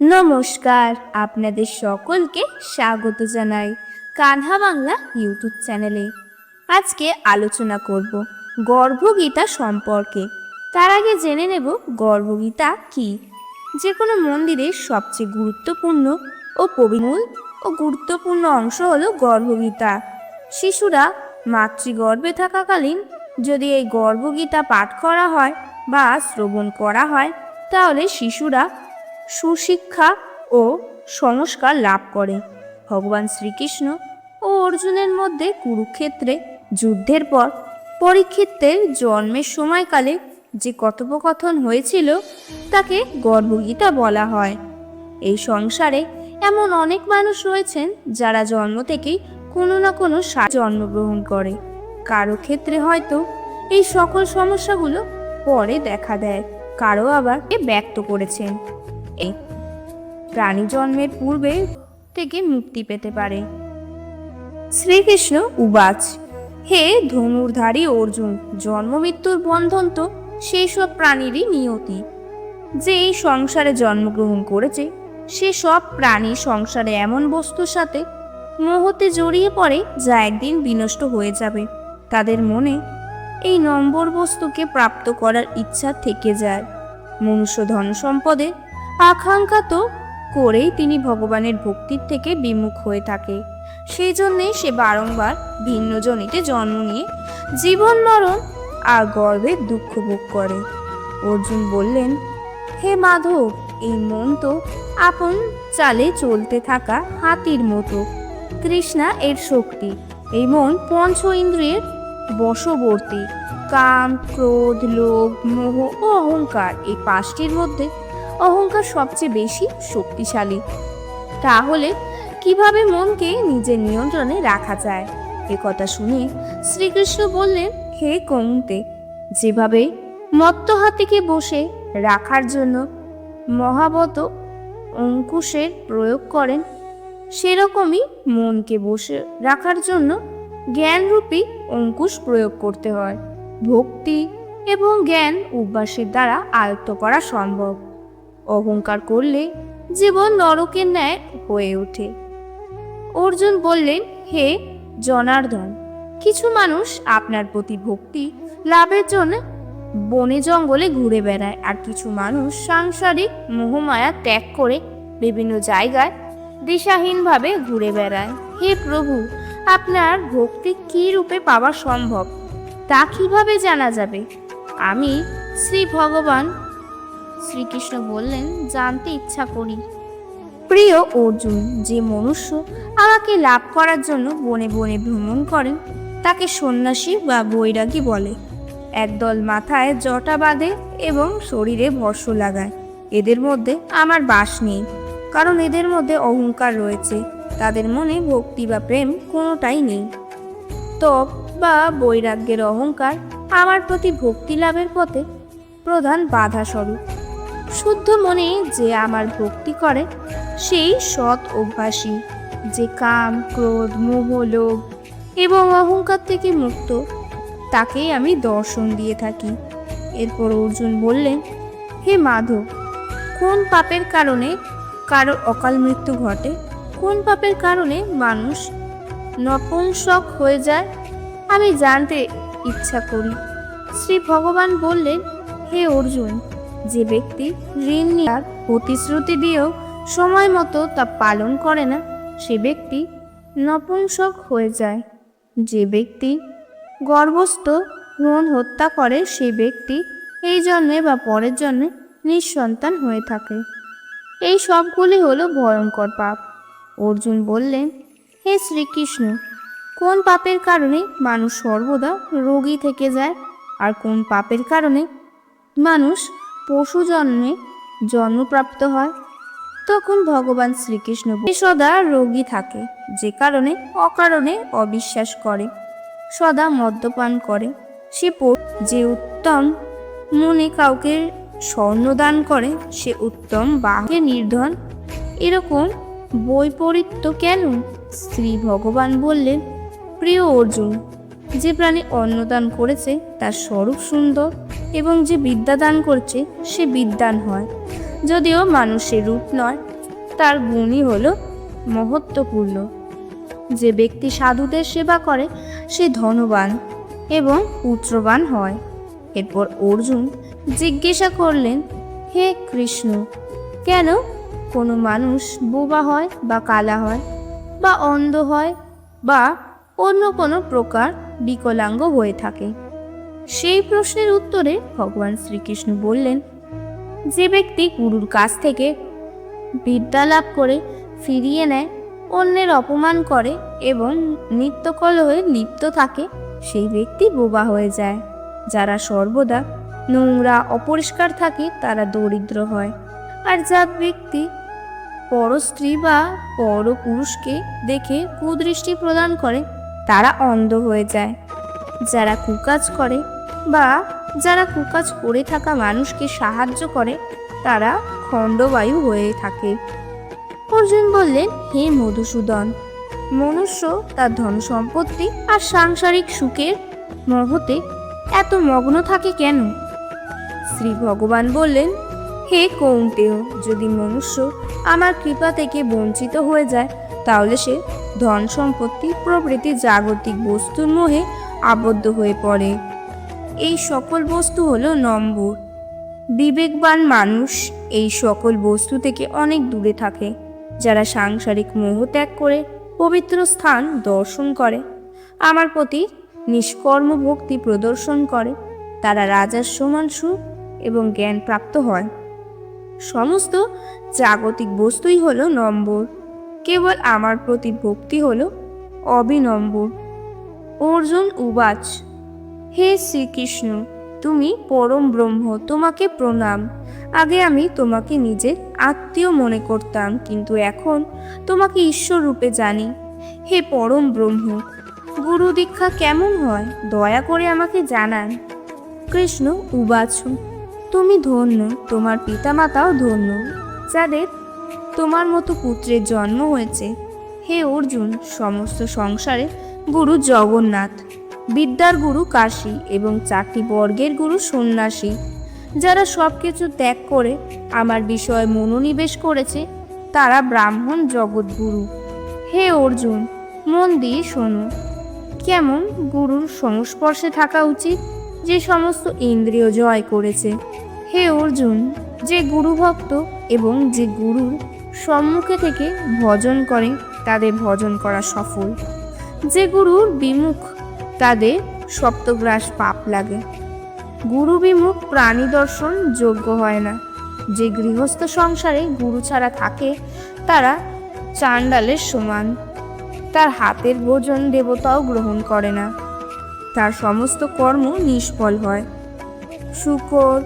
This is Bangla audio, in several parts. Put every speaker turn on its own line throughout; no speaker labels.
নমস্কার, আপনাদের সকলকে স্বাগত জানাই কানহা বাংলা ইউটিউব চ্যানেলে। আজকে আলোচনা করব গর্ভগীতা সম্পর্কে। তার আগে জেনে নেব গর্ভগীতা কি। যে কোনো মন্দিরের সবচেয়ে গুরুত্বপূর্ণ ও পবিমূল ও গুরুত্বপূর্ণ অংশ হলো গর্ভগীতা। শিশুরা মাতৃগর্ভে থাকাকালীন যদি এই গর্ভগীতা পাঠ করা হয় বা শ্রবণ করা হয়, তাহলে শিশুরা সুশিক্ষা ও সংস্কার লাভ করে। ভগবান শ্রীকৃষ্ণ ও অর্জুনের মধ্যে কুরুক্ষেত্রে যুদ্ধের পর পরীক্ষিতের জন্মের সময়কালে যে কথোপকথন হয়েছিল তাকে গর্ভগীতা বলা হয়। এই সংসারে এমন অনেক মানুষ রয়েছেন যারা জন্ম থেকেই কোনো না কোনো জন্মগ্রহণ করে। কারও ক্ষেত্রে হয়তো এই সকল সমস্যাগুলো পরে দেখা দেয়, কারও আবার ব্যক্ত করেছেন। প্রাণী জন্মের পূর্বে থেকে মুক্তি পেতে পারে। শ্রীকৃষ্ণ উবাচ, হে ধনুর্ধারী অর্জুন, জন্ম মৃত্যুর বন্ধন তো সেই সব প্রাণীরই নিয়তি। যে এই সংসারে জন্মগ্রহণ করেছে সে সব প্রাণী সংসারে এমন বস্তুর সাথে মোহতে জড়িয়ে পড়ে যা একদিন বিনষ্ট হয়ে যাবে। তাদের মনে এই নম্বর বস্তুকে প্রাপ্ত করার ইচ্ছা থেকে যায়। মনুষ্য ধন সম্পদের আকাঙ্ক্ষা তো করেই তিনি ভগবানের ভক্তির থেকে বিমুখ হয়ে থাকে। সেই জন্যে সে বারংবার ভিন্ন জনিতে জন্ম নিয়ে জীবন মরণ আর গর্ভের দুঃখ ভোগ করে। অর্জুন বললেন, হে মাধব, এই মন তো আপন চালে চলতে থাকা হাতির মতো। তৃষ্ণা এর শক্তি। এই মন পঞ্চ ইন্দ্রিয়ের বশবর্তী। কাম, ক্রোধ, লোভ, মোহ ও অহংকার এই পাঁচটির মধ্যে অহংকার সবচেয়ে বেশি শক্তিশালী। তাহলে কীভাবে মনকে নিজের নিয়ন্ত্রণে রাখা যায়? এ কথা শুনে শ্রীকৃষ্ণ বললেন, হে কৌন্তে যেভাবে মত্ত হাতিকে বসে রাখার জন্য মহাবত অঙ্কুশের প্রয়োগ করেন, সেরকমই মনকে বসে রাখার জন্য জ্ঞানরূপী অঙ্কুশ প্রয়োগ করতে হয়। ভক্তি এবং জ্ঞান অভ্যাসের দ্বারা আয়ত্ত করা সম্ভব। অহংকার করলে জীবন নরকের ন্যায় হয়ে ওঠে। অর্জুন বললেন, হে জনার্দন, কিছু মানুষ আপনার প্রতি ভক্তি, লাভের জন্য বনে জঙ্গলে ঘুরে বেড়ায়, আর কিছু মানুষ সাংসারিক মোহমায়া ত্যাগ করে বিভিন্ন জায়গায় দিশাহীনভাবে ঘুরে বেড়ায়। হে প্রভু, আপনার ভক্তি কী রূপে পাওয়া সম্ভব? তা কীভাবে জানা যাবে? আমি শ্রী ভগবান শ্রীকৃষ্ণ বললেন, জানতে ইচ্ছা করি। প্রিয় অর্জুন, যে মনুষ্য আমাকে লাভ করার জন্য বনে বনে ভ্রমণ করেন তাকে সন্ন্যাসী বা বৈরাগী বলে। একদল মাথায় জটা বাঁধে এবং শরীরে ভস্য লাগায়। এদের মধ্যে আমার বাস নেই, কারণ এদের মধ্যে অহংকার রয়েছে। তাদের মনে ভক্তি বা প্রেম কোনোটাই নেই। তপ বা বৈরাগ্যের অহংকার আমার প্রতি ভক্তি লাভের পথে প্রধান বাধা স্বরূপ শুদ্ধ মনে যে আমার ভক্তি করে, সেই সৎ অভ্যাসী যে কাম, ক্রোধ, মোহ, লোভ এবং অহংকার থেকে মুক্ত, তাকেই আমি দর্শন দিয়ে থাকি। এরপর অর্জুন বললেন, হে মাধব, কোন পাপের কারণে কারও অকাল মৃত্যু ঘটে? কোন পাপের কারণে মানুষ নপুংসক হয়ে যায়? আমি জানতে ইচ্ছা করি। শ্রী ভগবান বললেন, হে অর্জুন যে ব্যক্তি ঋণ নেওয়ার প্রতিশ্রুতি দিয়েও সময় মতো তা পালন করে না, সে ব্যক্তি নপুংসক হয়ে যায়। যে ব্যক্তি গর্ভস্থ ভ্রূণ হত্যা করে, সে ব্যক্তি এই জন্মে বা পরের জন্মে নিঃসন্তান হয়ে থাকে। এই সবগুলি হলো ভয়ঙ্কর পাপ। অর্জুন বললেন, হে শ্রীকৃষ্ণ, কোন পাপের কারণে মানুষ সর্বদা রোগী থেকে যায়? আর কোন পাপের কারণে মানুষ পশু জন্মে জন্মপ্রাপ্ত হয়, তখন ভগবান শ্রীকৃষ্ণ সদা রোগী থাকে, যে কারণে অকারণে অবিশ্বাস করে, সদা মদ্যপান করে। সে যে উত্তম মনে কাউকে স্বর্ণদান করে, সে উত্তম বাহকে নির্ধন। এরকম বৈপরীত্য কেন? শ্রী ভগবান বললেন, প্রিয় অর্জুন যে প্রাণী অন্নদান করেছে তার স্বরূপ সুন্দর এবং যে বিদ্যা দান করছে সে বিদ্যান হয়। যদিও মানুষের রূপ নয়, তার গুণই হল মহত্বপূর্ণ। যে ব্যক্তি সাধুদের সেবা করে, সে ধনবান এবং পুত্রবান হয়। এরপর অর্জুন জিজ্ঞাসা করলেন, হে কৃষ্ণ, কেন কোনো মানুষ বোবা হয় বা কালা হয় বা অন্ধ হয় বা অন্য কোনো প্রকার বিকলাঙ্গ হয়ে থাকে। সেই প্রশ্নের উত্তরে ভগবান শ্রীকৃষ্ণ বললেন, যে ব্যক্তি গুরুর কাছ থেকে বিদ্যা লাভ করে, ফিরিয়ে নেয়, অন্যের অপমান করে এবং নিত্যকলহে লিপ্ত থাকে, সেই ব্যক্তি বোবা হয়ে যায়। যারা সর্বদা নোংরা, অপরিষ্কার থাকে, তারা দরিদ্র হয়। আর যা ব্যক্তি পরস্ত্রী বা পরপুরুষকে দেখে কুদৃষ্টি প্রদান করে তারা অন্ধ হয়ে যায়। যারা কুকাজ করে বা যারা কুকাজ করে থাকা মানুষকে সাহায্য করে, তারা খণ্ডবায়ু হয়ে থাকে। অর্জুন বললেন, হে মধুসূদন, মনুষ্য তার ধন সম্পত্তি আর সাংসারিক সুখের মহতে এত মগ্ন থাকে কেন? শ্রী ভগবান বললেন, হে কৌন্তেয়, যদি মনুষ্য আমার কৃপা থেকে বঞ্চিত হয়ে যায়, তাহলে সে ধন সম্পত্তি প্রভৃতি জাগতিক বস্তুর মোহে আবদ্ধ হয়ে পড়ে। এই সকল বস্তু হলো নম্বর। বিবেকবান মানুষ এই সকল বস্তু থেকে অনেক দূরে থাকে, যারা সাংসারিক মোহ ত্যাগ করে, পবিত্র স্থান দর্শন করে, আমার প্রতি নিষ্কর্ম ভক্তি প্রদর্শন করে, তারা রাজার সমান সুখ এবং জ্ঞান প্রাপ্ত হয়। সমস্ত জাগতিক বস্তুই হলো নম্বর। কেবল আমার প্রতি ভক্তি হলো অবিনম্বর। অর্জুন উবাচ, হে শ্রীকৃষ্ণ, তুমি পরম ব্রহ্ম, তোমাকে প্রণাম। আগে আমি তোমাকে নিজের আত্মীয় মনে করতাম, কিন্তু এখন তোমাকে ঈশ্বর রূপে জানি। হে পরম ব্রহ্ম, গুরু দীক্ষা কেমন হয়? দয়া করে আমাকে জানান। কৃষ্ণ উবাচ, তুমি ধন্য, তোমার পিতামাতাও ধন্য, যাদের তোমার মতো পুত্রের জন্ম হয়েছে। হে অর্জুন, সমস্ত সংসারে গুরু জগন্নাথ। বিদ্যার গুরু কাশী এবং চারটি বর্গের গুরু সন্ন্যাসী। যারা সব কিছু ত্যাগ করে আমার বিষয়ে মনোনিবেশ করেছে, তারা ব্রাহ্মণ জগৎগুরু হে অর্জুন, মন দিয়ে শোনো। কেমন গুরুর সংস্পর্শে থাকা উচিত যে সমস্ত ইন্দ্রিয় জয় করেছে। হে অর্জুন, যে গুরুভক্ত এবং যে গুরুর সম্মুখে থেকে ভজন করে, তাদের ভজন করা সফল। যে গুরুর বিমুখ, তাদের সপ্তগ্রাস পাপ লাগে। গুরু বিমুখ প্রাণী দর্শন যোগ্য হয় না। যে গৃহস্থ সংসারে গুরু ছাড়া থাকে, তারা চাণ্ডালের সমান। তার হাতের ভোজন দেবতাও গ্রহণ করে না। তার সমস্ত কর্ম নিষ্ফল হয়। শুকর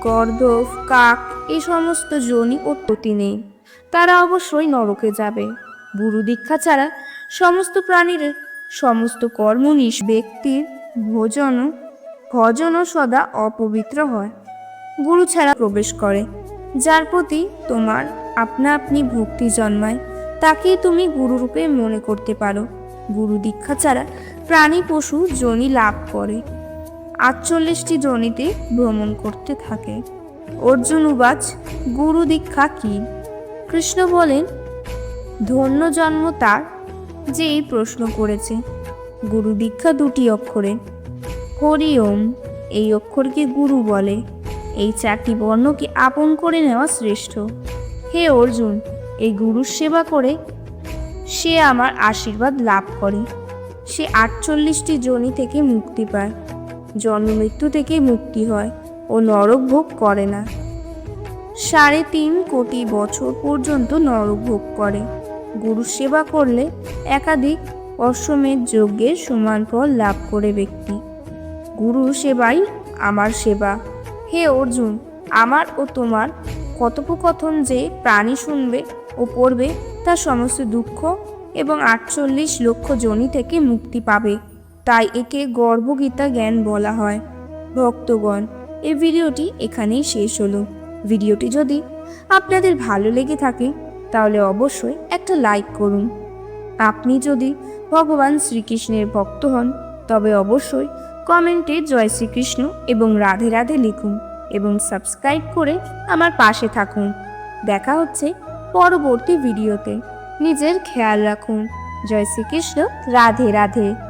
গর্ধব কাক এই সমস্ত জনি উৎপত্তি নেই। তারা অবশ্যই নরকে যাবে। গুরু দীক্ষা ছাড়া সমস্ত প্রাণীর সমস্ত কর্ম নিষ ব্যক্তির ভোজন ভজনও সদা অপবিত্র হয়। গুরু ছাড়া প্রবেশ করে, যার প্রতি তোমার আপনা আপনি ভক্তি জন্মায়, তাকেই তুমি গুরুরূপে মনে করতে পারো। গুরু দীক্ষা ছাড়া প্রাণী পশু জনি লাভ করে। আটচল্লিশটি জনিতে ভ্রমণ করতে থাকে। অর্জুন উবাচ, গুরু দীক্ষা কি? কৃষ্ণ বলেন, ধন্য জন্ম তার যে এই প্রশ্ন করেছে। গুরু দীক্ষা দুটি অক্ষরে। হরি ওম, এই অক্ষরকে গুরু বলে। এই চারটি বর্ণকে আপন করে নেওয়া শ্রেষ্ঠ। হে অর্জুন, এই গুরুর সেবা করে সে আমার আশীর্বাদ লাভ করে। সে আটচল্লিশটি জনি থেকে মুক্তি পায়। জন্ম মৃত্যু থেকে মুক্তি হয় ও নরক ভোগ করে না। সাড়ে তিন কোটি বছর পর্যন্ত নরক ভোগ করে। গুরু সেবা করলে একাধিক অশ্বমেধ যজ্ঞের সমান ফল লাভ করে ব্যক্তি। গুরু সেবাই আমার সেবা। হে অর্জুন, আমার ও তোমার কথোপকথন যে প্রাণী শুনবে ও পড়বে তার সমস্ত দুঃখ এবং আটচল্লিশ লক্ষ জনি থেকে মুক্তি পাবে। তাই একে গর্ভগীতা জ্ঞান বলা হয়। ভক্তগণ এই ভিডিওটি এখানেই শেষ হলো। ভিডিওটি যদি আপনাদের ভালো লেগে থাকে, তাহলে অবশ্যই একটা লাইক করুন। আপনি যদি ভগবান শ্রীকৃষ্ণের ভক্ত হন, তবে অবশ্যই কমেন্টে জয় শ্রীকৃষ্ণ এবং রাধে রাধে লিখুন এবং সাবস্ক্রাইব করে আমার পাশে থাকুন। দেখা হচ্ছে পরবর্তী ভিডিওতে। নিজের খেয়াল রাখুন। জয় শ্রীকৃষ্ণ, রাধে রাধে।